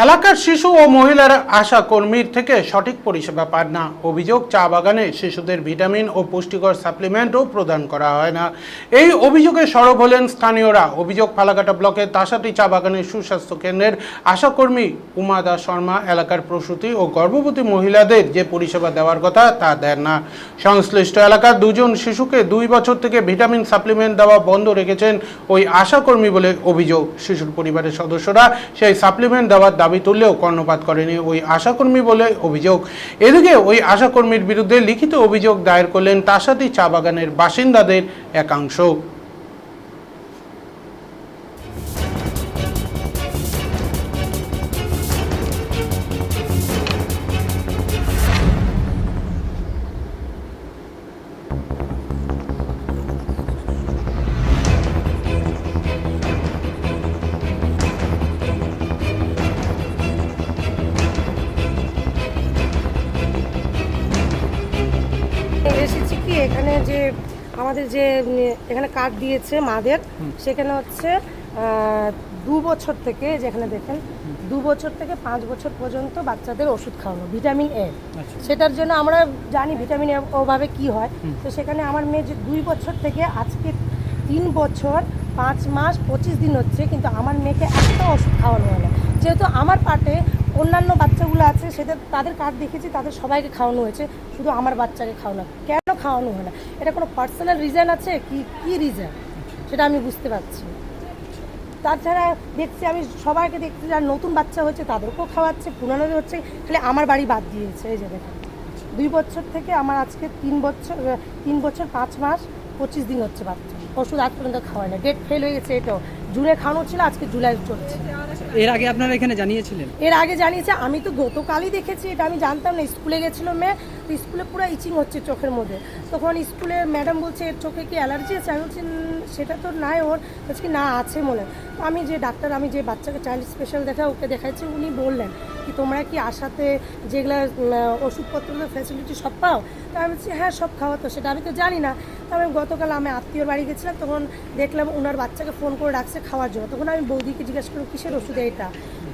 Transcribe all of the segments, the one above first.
এলাকার শিশু ও মহিলারা আশা কর্মীর থেকে সঠিক পরিষেবা পান না। অভিযোগ, চা বাগানে শিশুদের ভিটামিন ও পুষ্টিকর সাপ্লিমেন্টও প্রদান করা হয় না। এই অভিযোগে সরব হলেন স্থানীয়রা। অভিযোগ, ফালাকাটা ব্লকের তাসাটি চা বাগানের সুস্বাস্থ্য কেন্দ্রের আশাকর্মী উমা দাস শর্মা, এলাকার প্রসূতি ও গর্ভবতী মহিলাদের যে পরিষেবা দেওয়ার কথা তা দেন না। সংশ্লিষ্ট এলাকার দুজন শিশুকে দুই বছর থেকে ভিটামিন সাপ্লিমেন্ট দেওয়া বন্ধ রেখেছেন ওই আশাকর্মী বলে অভিযোগ। শিশুর পরিবারের সদস্যরা সেই সাপ্লিমেন্ট দেওয়ার দাবি তুললেও কর্ণপাত করেনি ওই আশাকর্মী বলে অভিযোগ। এদিকে ওই আশাকর্মীর বিরুদ্ধে লিখিত অভিযোগ দায়ের করলেন তাসাদি চা বাগানের বাসিন্দাদের একাংশ। এসেছি কি এখানে যে আমাদের যে এখানে কার্ড দিয়েছে মাদের সেখানে হচ্ছে দু বছর থেকে যেখানে দেখেন দু বছর থেকে পাঁচ বছর পর্যন্ত বাচ্চাদের ওষুধ খাওয়ানো ভিটামিন এ। সেটার জন্য আমরা জানি ভিটামিন এ ওভাবে কি হয়। তো সেখানে আমার মেয়ে যে দুই বছর থেকে আজকে তিন বছর পাঁচ মাস পঁচিশ দিন হচ্ছে কিন্তু আমার মেয়েকে একটা ওষুধ খাওয়ানো হয় না। যেহেতু আমার পার্টে অন্যান্য বাচ্চাগুলো আছে, সেটা তাদের কার্ড দেখেছি, তাদের সবাইকে খাওয়ানো হয়েছে, শুধু আমার বাচ্চাকে খাওয়ানো। কেন খাওয়ানো হয় না? এটা কোনো পার্সোনাল রিজন আছে? কি কি রিজন সেটা আমি বুঝতে পারছি তাছাড়া দেখছি আমি সবাইকে দেখছি যারা নতুন বাচ্চা হচ্ছে তাদেরকেও খাওয়াচ্ছে পুরানো হচ্ছে, খালি আমার বাড়ি বাদ দিয়েছে, এই দেখেন। দুই বছর থেকে আমার আজকে তিন বছর তিন বছর পাঁচ মাস, পঁচিশ দিন হচ্ছে বাচ্চা। ওষুধ আজ পর্যন্ত খাওয়ায় না। ডেট ফেল হয়ে গেছে এটাও। জুনে খাওয়ানো ছিল আজকে জুলাই চলছে। এর আগে আপনারা এখানে জানিয়েছিলেন? এর আগে জানিয়েছে আমি তো গতকালই দেখেছি এটা আমি জানতাম না স্কুলে গেছিল মেয়ে তো স্কুলে পুরো ইচিং হচ্ছে চোখের মধ্যে। তখন স্কুলে ম্যাডাম বলছে এর চোখে কি অ্যালার্জি আছে? আমি বলছি সেটা তো নাই ওর। বলছি কি না আছে মনে। তো আমি যে ডাক্তার আমি যে বাচ্চাকে চাইল্ড স্পেশাল দেখা ওকে দেখাচ্ছি উনি বললেন কি তোমরা কি আশাতে যেগুলো ওষুধপত্রের ফ্যাসিলিটি সব পাও? তো আমি বলছি হ্যাঁ সব খাওয়া তো সেটা আমি তো জানি না। তো আমি গতকাল আমি আত্মীয়র বাড়ি গেছিলাম তখন দেখলাম ওনার বাচ্চাকে ফোন করে ডাকছে খাওয়ার জন্য। তখন আমি বৌদিকে জিজ্ঞেস করলাম, কিসের ওষুধ এটা?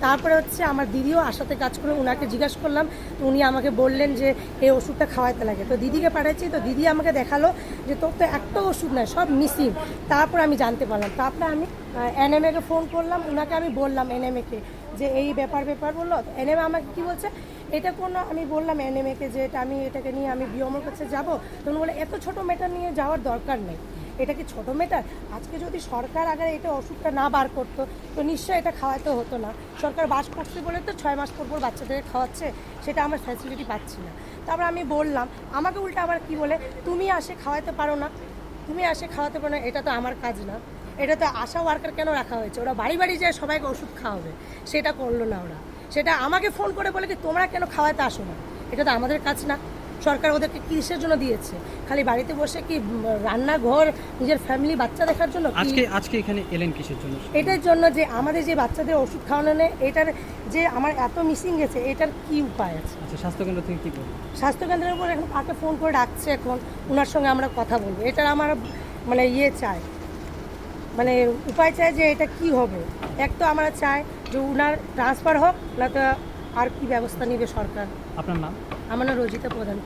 তারপরে হচ্ছে আমার দিদিও আশাতে কাজ করে ওনাকে জিজ্ঞেস করলাম, তো উনি আমাকে বললেন যে, এই ওষুধটা খাওয়াইতে লাগে। তো দিদিকে পাঠাচ্ছি তো দিদি আমাকে দেখাল যে, তোর তো একটা ওষুধ নয় সব মিসিং। তারপর আমি জানতে পারলাম। তারপরে আমি এনএমএকে ফোন করলাম ওনাকে আমি বললাম এনএমএকে যে, এই ব্যাপার ব্যাপার বলল। এনএমএ আমাকে কি বলছে? এটা কোনো, আমি বললাম এনএমএকে যে এটা আমি, এটাকে নিয়ে আমি বিয়মর কাছে যাব। তখন বলে, এত ছোট মেটার নিয়ে যাওয়ার দরকার নেই। এটা কি ছোট মেটার আজকে যদি সরকার আগে এটা ওষুধটা না বার করতো, তো নিশ্চয়ই এটা খাওয়াতে হতো না। সরকার বাস করছে বলে তো ছয় মাস পর পর বাচ্চাদেরকে খাওয়াচ্ছে, সেটা আমার ফ্যাসিলিটি পাচ্ছি না। তারপর আমি বললাম, আমাকে উল্টা আবার কি বলে, তুমি আসে খাওয়াতে পারো না। তুমি আসে খাওয়াতে পারো না, এটা তো আমার কাজ না। এটা তো আশা ওয়ার্কার কেন রাখা হয়েছে? ওরা বাড়ি বাড়ি যায় সবাইকে ওষুধ খাওয়াবে। সেটা করল না ওরা। সেটা আমাকে ফোন করে বলে কি তোমরা কেন খাওয়াতে আসো না? এটা তো আমাদের কাজ না। সরকার ওদেরকে কিসের জন্য দিয়েছে? খালি বাড়িতে বসে কি রান্নাঘর নিজের ফ্যামিলি বাচ্চা দেখার জন্য আজকে আজকে এখানে এলেন কিসের জন্য? এটার জন্য যে আমাদের যে বাচ্চাদের ওষুধ খাওয়ানো নেই এটার যে আমার এত মিসিং গেছে এটার কি উপায় আছে? আচ্ছা স্বাস্থ্যকেন্দ্র থেকে কি করবেন? স্বাস্থ্যকেন্দ্রের উপর এখন কাকে ফোন করে ডাকছে এখন? ওনার সঙ্গে আমরা কথা বলব। এটার আমার মানে ইয়ে চাই। মানে উপায় চায় যে এটা কি হবে? এক তো আমরা চাই যে উনার ট্রান্সফার হোক না তো আর কি ব্যবস্থা নেবে সরকার। আপনার নাম? আমার নাম রজিতা প্রধান